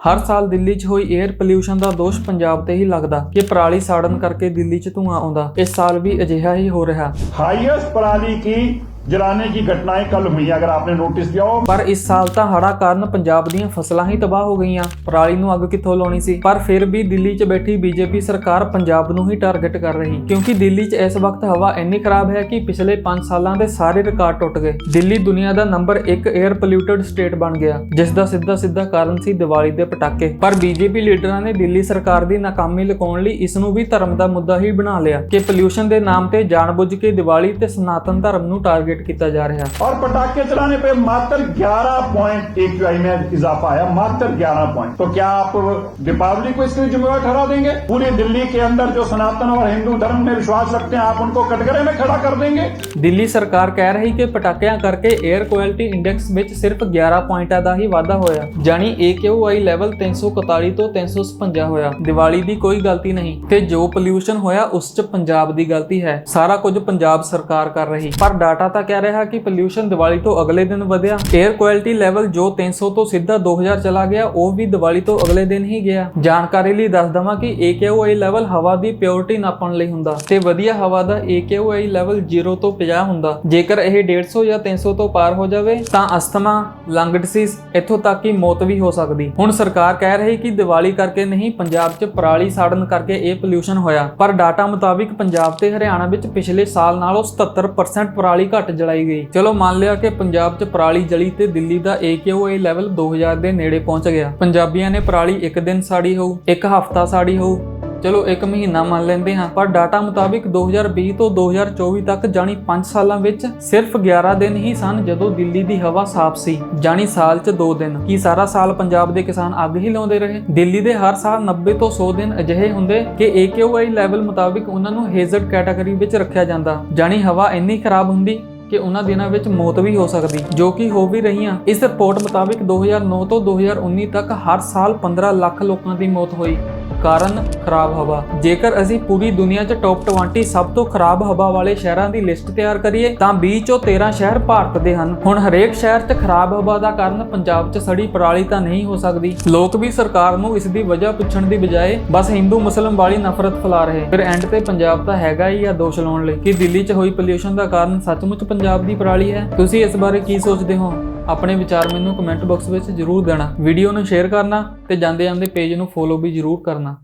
ਹਰ ਸਾਲ ਦਿੱਲੀ 'ਚ ਹੋਈ 에ਅਰ ਪੋਲਿਊਸ਼ਨ ਦਾ ਦੋਸ਼ ਪੰਜਾਬ ਤੇ ਹੀ ਲੱਗਦਾ ਕਿ ਪਰਾਲੀ ਸਾੜਨ ਕਰਕੇ ਦਿੱਲੀ 'ਚ ਧੂਆਂ ਆਉਂਦਾ। ਇਸ ਸਾਲ ਵੀ ਅਜਿਹਾ ਹੀ ਹੋ ਰਿਹਾ। ਹਾਈਐਸਟ ਪਰਾਲੀ ਕੀ? जलाने की घटनाएं कल हुई अगर आपने नोटिस किया ਪਰ ਇਸ ਸਾਲ ਤਾਂ ਹੜਾ ਕਾਰਨ ਪੰਜਾਬ ਦੀਆਂ ਫਸਲਾਂ ਹੀ ਤਬਾਹ ਹੋ ਗਈਆਂ। ਪਰਾਲੀ ਨੂੰ ਅੱਗ ਕਿੱਥੋਂ ਲਾਉਣੀ ਸੀ? ਪਰ ਫਿਰ ਵੀ ਦਿੱਲੀ 'ਚ ਬੈਠੀ ਬੀਜੇਪੀ ਸਰਕਾਰ ਪੰਜਾਬ ਨੂੰ ਹੀ ਟਾਰਗੇਟ ਕਰ ਰਹੀ, ਕਿਉਂਕਿ ਦਿੱਲੀ 'ਚ ਇਸ ਵਕਤ ਹਵਾ ਇੰਨੀ ਖਰਾਬ ਹੈ ਕਿ ਪਿਛਲੇ 5 ਸਾਲਾਂ ਦੇ ਸਾਰੇ ਰਿਕਾਰਡ ਟੁੱਟ ਗਏ। ਦਿੱਲੀ ਦੁਨੀਆ ਦਾ ਨੰਬਰ 1 ਏਅਰ ਪੋਲਿਊਟਡ ਸਟੇਟ ਬਣ ਗਿਆ, ਜਿਸ ਦਾ ਸਿੱਧਾ ਸਿੱਧਾ ਕਾਰਨ ਸੀ ਦੀਵਾਲੀ ਦੇ ਪਟਾਕੇ। ਪਰ ਬੀਜੇਪੀ ਲੀਡਰਾਂ ਨੇ ਦਿੱਲੀ ਸਰਕਾਰ ਦੀ ਨਾਕਾਮੀ ਲੁਕਾਉਣ ਲਈ ਇਸ ਨੂੰ ਵੀ ਧਰਮ ਦਾ ਮੁੱਦਾ ਹੀ ਬਣਾ ਲਿਆ ਕਿ ਪੋਲਿਊਸ਼ਨ ਦੇ ਨਾਮ ਤੇ ਜਾਣਬੁੱਝ ਕੇ ਦੀਵਾਲੀ ਤੇ ਸਨਾਤਨ ਧਰਮ ਨੂੰ ਟਾਰਗੇਟ टारगेट किया जा रहा और पटाखे चलाने पे मात्र 11 पॉइंट ए में इजाफा आया मात्र 11 पॉइंट तो क्या आप दीपावली को इसके लिए जुम्मेवार ठहरा देंगे पूरी दिल्ली के अंदर जो सनातन और हिंदू धर्म में विश्वास रखते हैं आप उनको कटघरे में खड़ा कर देंगे दिल्ली सरकार कह रही कि ਪਟਾਕਿਆਂ ਕਰਕੇ 에ਅਰ ਕੁਆਲਿਟੀ ਇੰਡੈਕਸ ਵਿੱਚ ਸਿਰਫ 11 ਪੁਆਇੰਟਾਂ ਦਾ ਹੀ ਵਾਧਾ ਹੋਇਆ ਜਾਨੀ AQI ਲੈਵਲ 341 ਤੋਂ 356 ਹੋਇਆ ਦੀਵਾਲੀ ਦੀ ਕੋਈ ਗਲਤੀ ਨਹੀਂ ਤੇ ਜੋ ਪੋਲੂਸ਼ਨ ਹੋਇਆ ਉਸ 'ਚ ਪੰਜਾਬ ਦੀ ਗਲਤੀ ਹੈ ਸਾਰਾ ਕੁਝ ਪੰਜਾਬ ਸਰਕਾਰ ਕਰ ਰਹੀ ਪਰ ਡਾਟਾ ਤਾਂ ਕਹਿ ਰਿਹਾ ਕਿ ਪੋਲਿਊਸ਼ਨ ਦੀਵਾਲੀ ਤੋਂ ਅਗਲੇ ਦਿਨ ਵਧਿਆ। 에ਅਰ ਕੁਆਲਿਟੀ ਲੈਵਲ ਜੋ 300 ਤੋਂ ਸਿੱਧਾ 2000 ਚਲਾ ਗਿਆ, ਉਹ ਵੀ ਦੀਵਾਲੀ ਤੋਂ ਅਗਲੇ ਦਿਨ ਹੀ ਗਿਆ। ਜਾਣਕਾਰੀ ਲਈ ਦੱਸ ਦਵਾਂ ਕਿ AQI ਲੈਵਲ ਹਵਾ ਦੀ ਪਿਓਰਿਟੀ ਨਾਪਣ ਲਈ ਹੁੰਦਾ ਤੇ ਵਧੀਆ ਹਵਾ ਦਾ AQI ਲੈਵਲ 0 ਤੋਂ 50 ਹੁੰਦਾ। ਜੇਕਰ ਇਹ 150 ਜਾਂ 300 ਤੋਂ ਪਾਰ ਹੋ ਜਾਵੇ, ਤਾਂ ਅਸਥਮਾ ਲੰਗ ਡਿਸੀਜ਼ ਇੱਥੋਂ ਤੱਕ ਕਿ ਮੌਤ ਵੀ ਹੋ ਸਕਦੀ। ਹੁਣ ਸਰਕਾਰ ਕਹਿ ਰਹੀ ਕਿ ਦੀਵਾਲੀ ਕਰਕੇ ਨਹੀਂ, ਪੰਜਾਬ 'ਚ ਪਰਾਲੀ ਸਾੜਨ ਕਰਕੇ ਇਹ ਪੋਲਿਊਸ਼ਨ ਹੋਇਆ। ਪਰ ਡਾਟਾ ਮੁਤਾਬਿਕ ਪੰਜਾਬ ਤੇ ਹਰਿਆਣਾ ਵਿੱਚ ਪਿਛਲੇ ਸਾਲ ਨਾਲੋਂ 77% ਪਰਾਲੀ ਘੱਟ ਜਲਾਈ ਗਈ। ਚਲੋ ਮੰਨ ਲਿਆ ਕਿ ਪੰਜਾਬ 'ਚ ਪਰਾਲੀ ਜਲੀ ਤੇ ਦਿੱਲੀ ਦਾ AQI ਲੈਵਲ 2000 ਦੇ ਨੇੜੇ ਪਹੁੰਚ ਗਿਆ। ਪੰਜਾਬੀਆਂ ਨੇ ਪਰਾਲੀ ਇੱਕ ਦਿਨ ਸਾੜੀ ਹੋਊ, ਇੱਕ ਹਫ਼ਤਾ ਸਾੜੀ ਹੋਊ। ਚਲੋ ਇੱਕ ਮਹੀਨਾ ਮੰਨ ਲੈਂਦੇ ਹਾਂ, ਪਰ ਡਾਟਾ ਮੁਤਾਬਿਕ 2020 ਤੋਂ 2024 ਤੱਕ ਜਾਨੀ 5 ਸਾਲਾਂ ਵਿੱਚ ਸਿਰਫ 11 ਦਿਨ ਹੀ ਸਨ ਜਦੋਂ ਦਿੱਲੀ ਦੀ ਹਵਾ ਸਾਫ਼ ਸੀ। ਜਾਨੀ ਸਾਲ 'ਚ 2 ਦਿਨ। ਕੀ ਸਾਰਾ ਸਾਲ ਪੰਜਾਬ ਦੇ ਕਿਸਾਨ ਅੱਗ ਹੀ ਲਾਉਂਦੇ ਰਹੇ? ਦਿੱਲੀ ਦੇ ਹਰ ਸਾਲ 90 ਤੋਂ 100 ਦਿਨ ਅਜਿਹੇ ਹੁੰਦੇ ਕਿ AQI ਲੈਵਲ ਮੁਤਾਬਿਕ ਉਹਨਾਂ ਨੂੰ ਹੇਜ਼ਰਡ ਕੈਟਾਗਰੀ ਵਿੱਚ ਰੱਖਿਆ ਜਾਂਦਾ। ਜਾਨੀ ਹਵਾ ਇੰਨੀ ਖਰਾਬ ਹੁੰਦੀ ਕਿ ਉਹਨਾਂ ਦਿਨਾਂ ਵਿੱਚ ਮੌਤ ਵੀ ਹੋ ਸਕਦੀ, ਜੋ ਕਿ ਹੋ ਵੀ ਰਹੀਆਂ। ਇਸ ਰਿਪੋਰਟ ਮੁਤਾਬਿਕ 2009 ਤੋਂ 2019 ਤੱਕ ਹਰ ਸਾਲ 15 ਲੱਖ ਲੋਕਾਂ ਦੀ ਮੌਤ ਹੋਈ। ਕਾਰਨ ਖਰਾਬ ਹਵਾ। ਜੇਕਰ ਅਸੀਂ ਪੂਰੀ ਦੁਨੀਆ 'ਚ ਟੌਪ 20 ਸਭ ਤੋਂ ਖਰਾਬ ਹਵਾ ਵਾਲੇ ਸ਼ਹਿਰਾਂ ਦੀ ਲਿਸਟ ਤਿਆਰ ਕਰੀਏ, ਤਾਂ 20 ਚੋਂ 13 ਸ਼ਹਿਰ ਭਾਰਤ ਦੇ ਹਨ। ਹੁਣ ਹਰੇਕ ਸ਼ਹਿਰ 'ਚ ਖਰਾਬ ਹਵਾ ਦਾ ਕਾਰਨ ਪੰਜਾਬ 'ਚ ਸੜੀ ਪਰਾਲੀ ਤਾਂ ਨਹੀਂ ਹੋ ਸਕਦੀ। ਲੋਕ ਵੀ ਸਰਕਾਰ ਨੂੰ ਇਸ ਦੀ ਵਜ੍ਹਾ ਪੁੱਛਣ ਦੀ ਬਜਾਏ ਬਸ ਹਿੰਦੂ ਮੁਸਲਮ ਵਾਲੀ ਨਫ਼ਰਤ ਫੈਲਾ ਰਹੇ ਫਿਰ ਐਂਡ ਤੇ ਪੰਜਾਬ ਤਾਂ ਹੈਗਾ ਹੀ ਆ ਦੋਸ਼ ਲਾਉਣ ਲਈ। ਕਿ ਦਿੱਲੀ 'ਚ ਹੋਈ ਪੋਲਿਊਸ਼ਨ ਦਾ ਕਾਰਨ ਸੱਚਮੁੱਚ ਪੰਜਾਬ ਦੀ ਪਰਾਲੀ ਹੈ? ਤੁਸੀਂ ਇਸ ਬਾਰੇ ਕੀ ਸੋਚਦੇ ਹੋ? ਆਪਣੇ ਵਿਚਾਰ ਮੈਨੂੰ ਕਮੈਂਟ ਬਾਕਸ ਵਿੱਚ ਜ਼ਰੂਰ ਦੇਣਾ। ਵੀਡੀਓ ਨੂੰ ਸ਼ੇਅਰ ਕਰਨਾ ਤੇ ਜਾਂਦੇ ਜਾਂਦੇ ਪੇਜ ਨੂੰ ਫੋਲੋ ਵੀ ਜ਼ਰੂਰ ਕਰਨਾ।